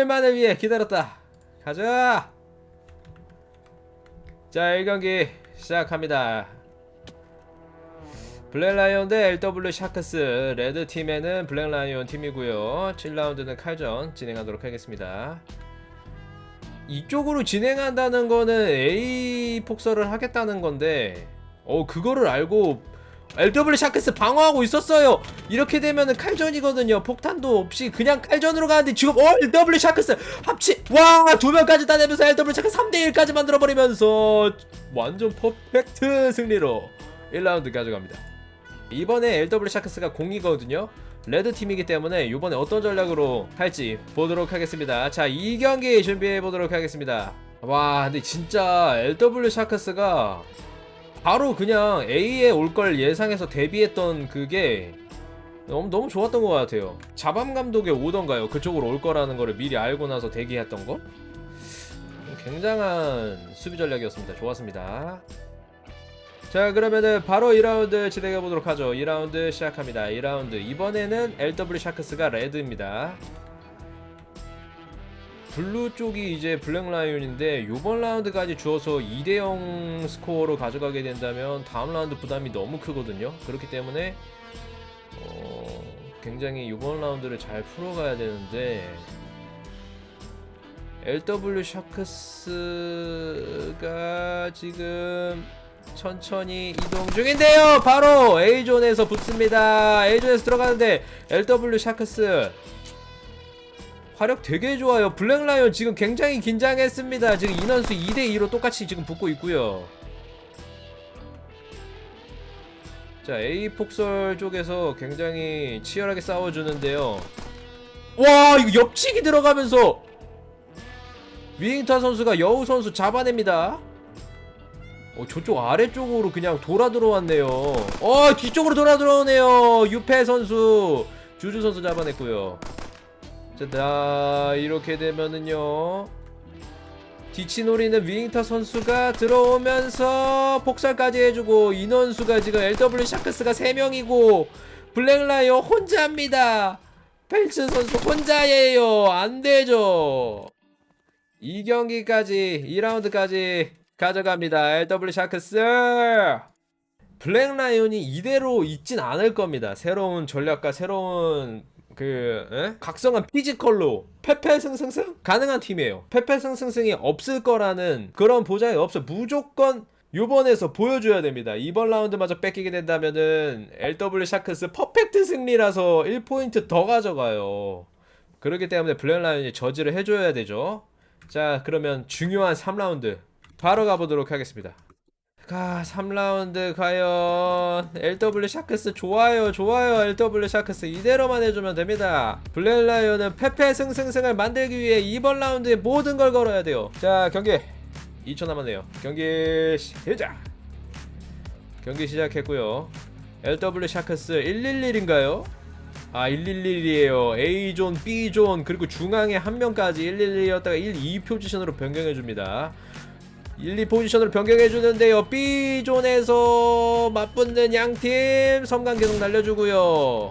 오늘만을 위해 기다렸다. 가자. 자, 1경기 시작합니다. 블랙라이온 대 LW 샤크스 레드 팀에는 블랙라이온 팀이고요. 7라운드는 칼전 진행하도록 하겠습니다. 이쪽으로 진행한다는 거는 A 폭설을 하겠다는 건데 어 그거를 알고 LW 샤크스 방어하고 있었어요. 이렇게 되면은 칼전이거든요. 폭탄도 없이 그냥 칼전으로 가는데 지금 어 LW 샤크스 합치 와두 명까지 따내면서 LW 샤크스 3대 1까지 만들어 버리면서 완전 퍼펙트 승리로 1라운드 가져갑니다. 이번에 LW 샤크스가 공이거든요. 레드 팀이기 때문에 이번에 어떤 전략으로 할지 보도록 하겠습니다. 자, 이 경기 준비해 보도록 하겠습니다. 와, 근데 진짜 LW 샤크스가 바로 그냥 A에 올 걸 예상해서 대비했던 그게 너무 너무 좋았던 것 같아요. 자밤 감독이 오던가요? 그쪽으로 올 거라는 거를 미리 알고 나서 대기했던 거? 굉장한 수비 전략이었습니다. 좋았습니다. 자 그러면은 바로 2라운드 진행해 보도록 하죠 2라운드 시작합니다 2라운드 이번에는 LW 샤크스가 레드입니다 블루 쪽이 이제 블랙 라이온인데 요번 라운드까지 주어서 2대0 스코어로 가져가게 된다면 다음 라운드 부담이 너무 크거든요 그렇기 때문에 어, 굉장히 요번 라운드를 잘 풀어가야 되는데 LW 샤크스가 지금 천천히 이동 중인데요. 바로 A존에서 붙습니다. A존에서 들어가는데 LW 샤크스 화력 되게 좋아요. 블랙라이온 지금 굉장히 긴장했습니다. 지금 인원수 2대2로 똑같이 지금 붙고 있고요. 자, A 폭설 쪽에서 굉장히 치열하게 싸워주는데요. 와, 이거 옆치기 들어가면서 위잉턴 선수가 여우 선수 잡아냅니다. 어, 저쪽 아래쪽으로 그냥 돌아 들어왔네요. 어, 뒤쪽으로 돌아 들어오네요. 유페 선수, 주주 선수 잡아냈고요. 자, 나 이렇게 되면은요. 뒤치 노리는 위잉터 선수가 들어오면서 폭살까지 해주고 인원수가 지금 LW 샤크스가 3명이고 블랙라이어 혼자입니다. 펠츠 선수 혼자예요. 안 되죠. 이 경기까지 2라운드까지 가져갑니다. LW 샤크스. 블랙 라이온이 이대로 있진 않을 겁니다. 새로운 전략과 새로운 그 에? 각성한 피지컬로 패패승승승 가능한 팀이에요. 패패승승승이 없을 거라는 그런 보장이 없어. 무조건 요번에서 보여줘야 됩니다. 이번 라운드마저 뺏기게 된다면은 LW 샤크스 퍼펙트 승리라서 1포인트 더 가져가요. 그렇기 때문에 블랙 라이온이 저지를 해줘야 되죠. 자, 그러면 중요한 3라운드 바로 가보도록 하겠습니다. 가 3라운드 과연 LW 샤크스 좋아요 좋아요. LW 샤크스 이대로만 해주면 됩니다. 블랙라이온은 패패승승승을 만들기 위해 이번 라운드에 모든 걸 걸어야 돼요. 자 경기. 2초 남았네요. 경기 시작. 경기 시작했고요. LW 샤크스 111인가요? 아 111이에요. A존 B존 그리고 중앙에 한 명까지 111이었다가 1, 2 포지션으로 변경해줍니다 1, 2 포지션으로 변경해주는데요 B존에서 맞붙는 양팀 섬광 계속 날려주고요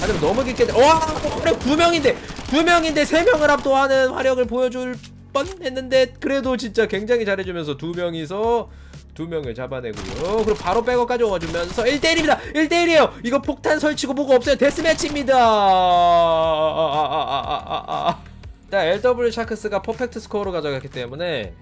하지만 너무 깊게 와 화력 2명인데 2명인데 3명을 압도하는 화력을 보여줄 뻔했는데 그래도 진짜 굉장히 잘해주면서 2명이서 두 명을 잡아내고요. 그리고 바로 백업까지 와주면서 1대1입니다. 1대1이에요. 이거 폭탄 설치고 뭐가 없어요. 데스매치입니다. 아, 일단 LW 샤크스가 퍼펙트 스코어로 가져갔기 때문에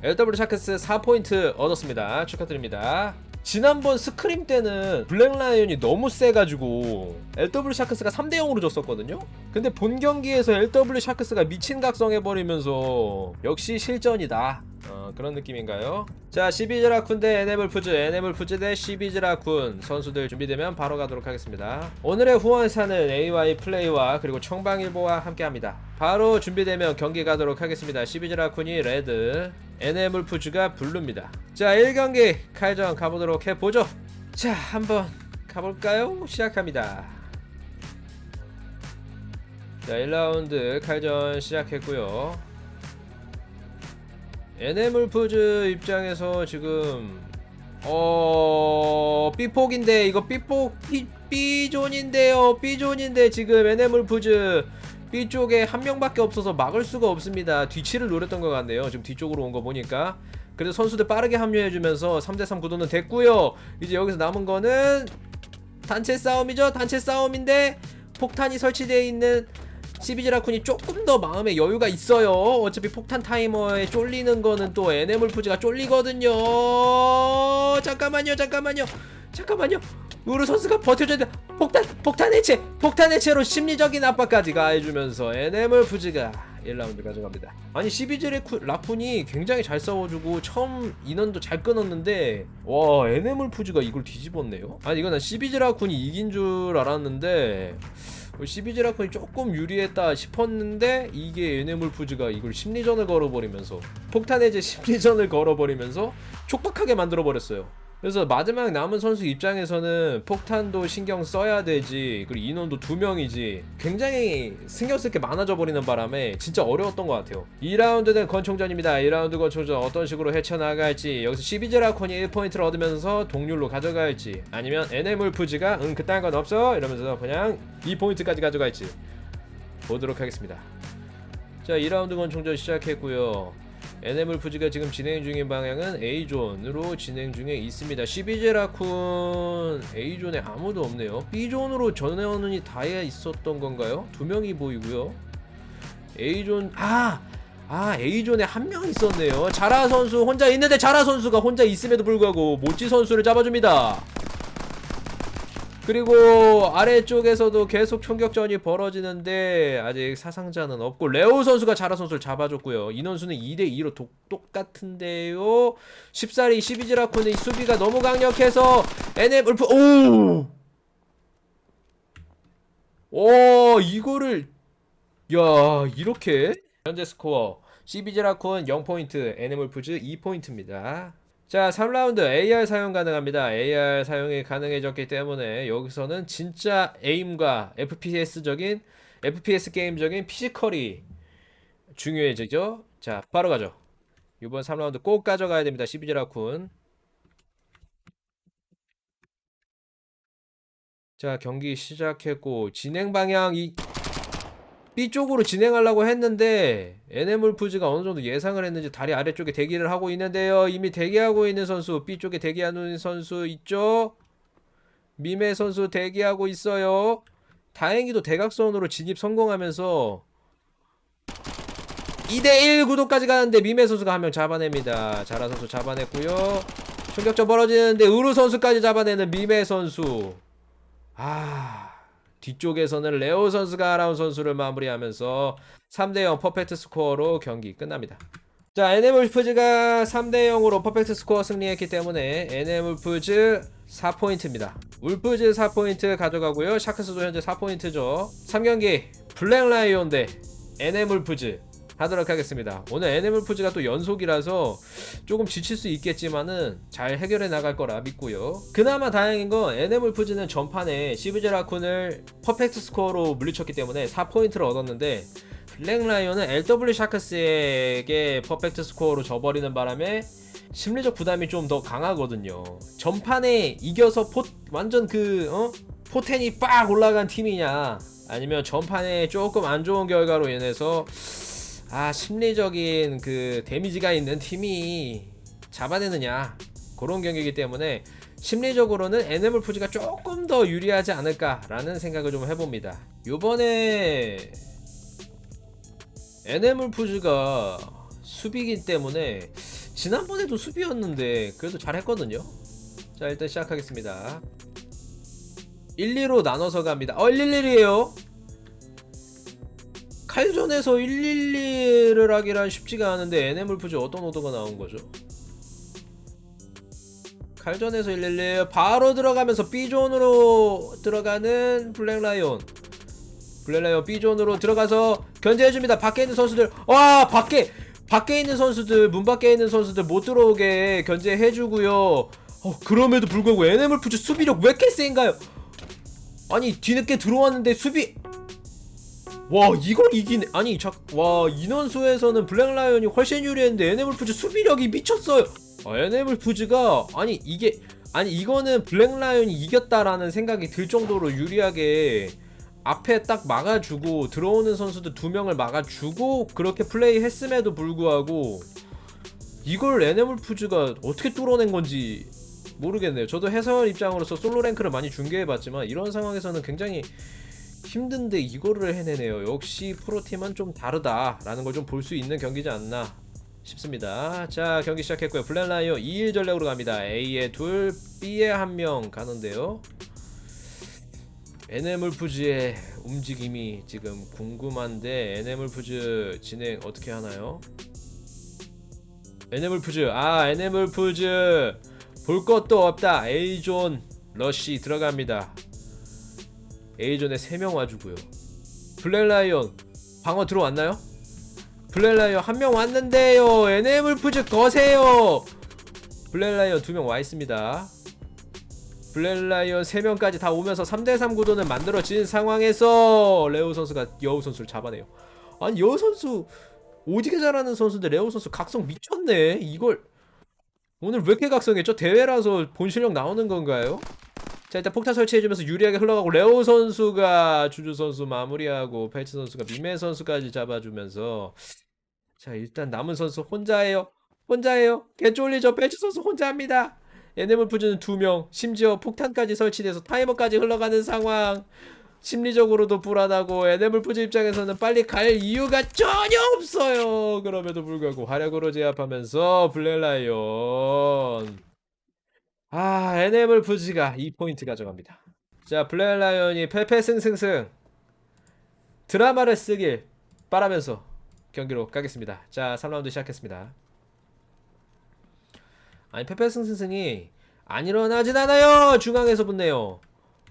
LW 샤크스 4포인트 얻었습니다. 축하드립니다. 지난번 스크림 때는 블랙라이온이 너무 세가지고 LW 샤크스가 3대 0으로 졌었거든요. 근데 본 경기에서 LW 샤크스가 미친 각성해버리면서 역시 실전이다. 어, 그런 느낌인가요? 자, 시비즈라쿤 대 에네블푸즈, 에네블푸즈 대 시비즈라쿤 선수들 준비되면 바로 가도록 하겠습니다. 오늘의 후원사는 AY 플레이와 그리고 청방일보와 함께합니다. 바로 준비되면 경기 가도록 하겠습니다. 시비즈라쿤이 레드, 에네블푸즈가 블루입니다. 자, 1경기 칼전 가보도록 해보죠. 자, 한번 가볼까요? 시작합니다. 자, 1라운드 칼전 시작했고요. 에네물푸즈 입장에서 지금 어 B폭인데 이거 B폭 B, B존인데요 B존인데 지금 에네물푸즈 B 쪽에 한 명밖에 없어서 막을 수가 없습니다. 뒤치를 노렸던 것 같네요. 지금 뒤쪽으로 온 거 보니까. 그래서 선수들 빠르게 합류해주면서 3대3 구도는 됐고요. 이제 여기서 남은 거는 단체 싸움이죠. 단체 싸움인데 폭탄이 설치되어 있는 시비즈라쿤이 조금 더 마음에 여유가 있어요. 어차피 폭탄 타이머에 쫄리는 거는 또 NM울프즈가 쫄리거든요. 잠깐만요, 잠깐만요, 잠깐만요. 우르 선수가 버텨줘야 돼. 폭탄, 폭탄 해체, 폭탄 해체로 심리적인 압박까지 가해주면서 NM울프즈가 1라운드 가져갑니다. 아니 시비즈의 라쿤이 굉장히 잘 싸워주고 처음 인원도 잘 끊었는데 와 NM울프즈가 이걸 뒤집었네요. 아니 이거는 시비즈 라쿤이 이긴 줄 알았는데 시비즈 라쿤이 조금 유리했다 싶었는데 이게 NM울프즈가 이걸 심리전을 걸어버리면서 폭탄 해제 심리전을 걸어버리면서 촉박하게 만들어버렸어요. 그래서 마지막 남은 선수 입장에서는 폭탄도 신경 써야 되지 그리고 인원도 두 명이지 굉장히 신경 쓸 게 많아져 버리는 바람에 진짜 어려웠던 것 같아요. 2라운드는 권총전입니다. 2라운드 권총전 어떤 식으로 헤쳐나갈지 여기서 시비제라콘이 1포인트를 얻으면서 동률로 가져갈지 아니면 NM울프즈가 응 그딴 건 없어? 이러면서 그냥 2포인트까지 가져갈지 보도록 하겠습니다. 자 2라운드 권총전 시작했고요 NM울프즈가 지금 진행 중인 방향은 A존으로 진행 중에 있습니다. 시비제라쿤 A존에 아무도 없네요. B존으로 전원이 다 있었던 건가요? 두 명이 보이고요. A존 아! 아 A존에 한 명 있었네요. 자라 선수 혼자 있는데 자라 선수가 혼자 있음에도 불구하고 모찌 선수를 잡아줍니다. 그리고 아래쪽에서도 계속 총격전이 벌어지는데 아직 사상자는 없고 레오 선수가 자라 선수를 잡아줬고요. 인원수는 2대2로 똑같은데요. 14리 12지라코는 수비가 너무 강력해서 NM 울프 오! 오 이거를 야 이렇게 현재 스코어 12지라콘 0포인트 NM울프즈 2포인트입니다 자 3라운드 AR 사용 가능합니다. AR 사용이 가능해졌기 때문에 여기서는 진짜 에임과 FPS적인 FPS 게임적인 피지컬이 중요해지죠. 자 바로 가죠. 이번 3라운드 꼭 가져가야 됩니다. 12지라쿤. 자 경기 시작했고 진행 방향 이 B 쪽으로 진행하려고 했는데 NM울프즈가 어느 정도 예상을 했는지 다리 아래쪽에 대기를 하고 있는데요. 이미 대기하고 있는 선수 B 쪽에 대기하는 선수 있죠? 미메 선수 대기하고 있어요. 다행히도 대각선으로 진입 성공하면서 2대1 구도까지 가는데 미메 선수가 한 명 잡아냅니다. 자라 선수 잡아냈고요. 충격전 벌어지는데 우루 선수까지 잡아내는 미메 선수. 아 뒤쪽에서는 레오 선수가 아라운 선수를 마무리하면서 3대0 퍼펙트 스코어로 경기 끝납니다. 자, NM울프즈가 3대0으로 퍼펙트 스코어 승리했기 때문에 NM울프즈 4포인트입니다. 울프즈 4포인트 가져가고요. 샤크스도 현재 4포인트죠. 3경기 블랙라이온 대 NM울프즈 하도록 하겠습니다. 오늘 NM울프즈가 또 연속이라서 조금 지칠 수 있겠지만은 잘 해결해 나갈 거라 믿고요. 그나마 다행인 건 NM울프즈는 전판에 시브제 라쿤을 퍼펙트 스코어로 물리쳤기 때문에 4포인트를 얻었는데 블랙라이온은 LW 샤크스에게 퍼펙트 스코어로 져버리는 바람에 심리적 부담이 좀 더 강하거든요. 전판에 이겨서 포, 완전 그 어? 포텐이 빡 올라간 팀이냐 아니면 전판에 조금 안 좋은 결과로 인해서 아 심리적인 그 데미지가 있는 팀이 잡아내느냐 그런 경기이기 때문에 심리적으로는 NM울프즈가 조금 더 유리하지 않을까라는 생각을 좀 해봅니다. 요번에 NM울프즈가 수비이기 때문에 지난번에도 수비였는데 그래도 잘했거든요. 자 일단 시작하겠습니다. 1, 2로 나눠서 갑니다. 어 111이에요. 칼전에서 112를 하기란 쉽지가 않은데 NM울프즈 어떤 오더가 나온 거죠? 칼전에서 112 바로 들어가면서 B존으로 들어가는 블랙라이온 블랙라이온 B존으로 들어가서 견제해줍니다 밖에 있는 선수들 와 밖에 밖에 있는 선수들 문 밖에 있는 선수들 못 들어오게 견제해주고요 어, 그럼에도 불구하고 NM울프즈 수비력 왜 이렇게 센가요? 아니 뒤늦게 들어왔는데 수비 와 이걸 이기네 아니 자 와 인원수에서는 블랙라이언이 훨씬 유리했는데 NM울프즈 수비력이 미쳤어요 아, NM울프즈가 아니 이게 아니 이거는 블랙라이언이 이겼다라는 생각이 들 정도로 유리하게 앞에 딱 막아주고 들어오는 선수들 두 명을 막아주고 그렇게 플레이했음에도 불구하고 이걸 에네물푸즈가 어떻게 뚫어낸 건지 모르겠네요. 저도 해설 입장으로서 솔로 랭크를 많이 중계해봤지만 이런 상황에서는 굉장히 힘든데 이거를 해내네요. 역시 프로팀은 좀 다르다라는 걸 좀 볼 수 있는 경기지 않나 싶습니다. 자 경기 시작했고요. 블랙라이어 2일 전략으로 갑니다. A에 둘, B에 한 명 가는데요. 에네물푸즈의 움직임이 지금 궁금한데 에네물푸즈 진행 어떻게 하나요? 에네물푸즈 아 에네물푸즈 볼 것도 없다 A존 러쉬 들어갑니다 A존에 3명 와주고요 블랙라이언 방어 들어왔나요? 블랙라이언 한 명 왔는데요 에네물푸즈 거세요 블랙라이언 두 명 와있습니다 블랙라이언 3명까지 다 오면서 3대3 구도는 만들어진 상황에서 레오 선수가 여우 선수를 잡아내요 아니 여우 선수 오지게 잘하는 선수인데 레오 선수 각성 미쳤네 이걸 오늘 왜 이렇게 각성했죠? 대회라서 본 실력 나오는 건가요? 자 일단 폭탄 설치해주면서 유리하게 흘러가고 레오 선수가 주주 선수 마무리하고 펠치 선수가 미메 선수까지 잡아주면서 자 일단 남은 선수 혼자예요? 혼자예요? 개쫄리죠? 펠치 선수 혼자합니다. 에네물푸즈는 두명 심지어 폭탄까지 설치돼서 타이머까지 흘러가는 상황. 심리적으로도 불안하고 에네물푸즈 입장에서는 빨리 갈 이유가 전혀 없어요. 그럼에도 불구하고 화력으로 제압하면서 블랙라이언 아 에네물푸즈가 2포인트 가져갑니다. 자 블랙라이언이 패패승승승. 드라마를 쓰길 바라면서 경기로 가겠습니다. 자 3라운드 시작했습니다. 아니 패패승승승이 안 일어나진 않아요! 중앙에서 붙네요.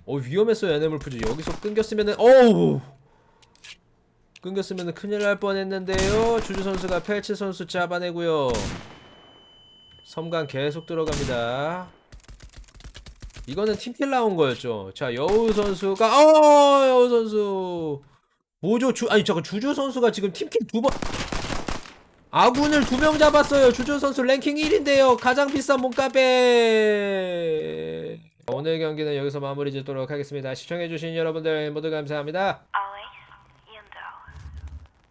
어 위험했어요 에네물푸즈 여기서 끊겼으면은 어우! 끊겼으면은 큰일 날 뻔했는데요. 주주 선수가 펠치 선수 잡아내고요. 섬광 계속 들어갑니다 이거는 팀킬 나온 거였죠 자 여우 선수가 어 여우 선수 뭐죠 주 아니 잠깐 주주 선수가 지금 팀킬 두 번 아군을 두 명 잡았어요. 주준 선수 랭킹 1인데요. 가장 비싼 몸값에 오늘 경기는 여기서 마무리 짓도록 하겠습니다. 시청해주신 여러분들 모두 감사합니다.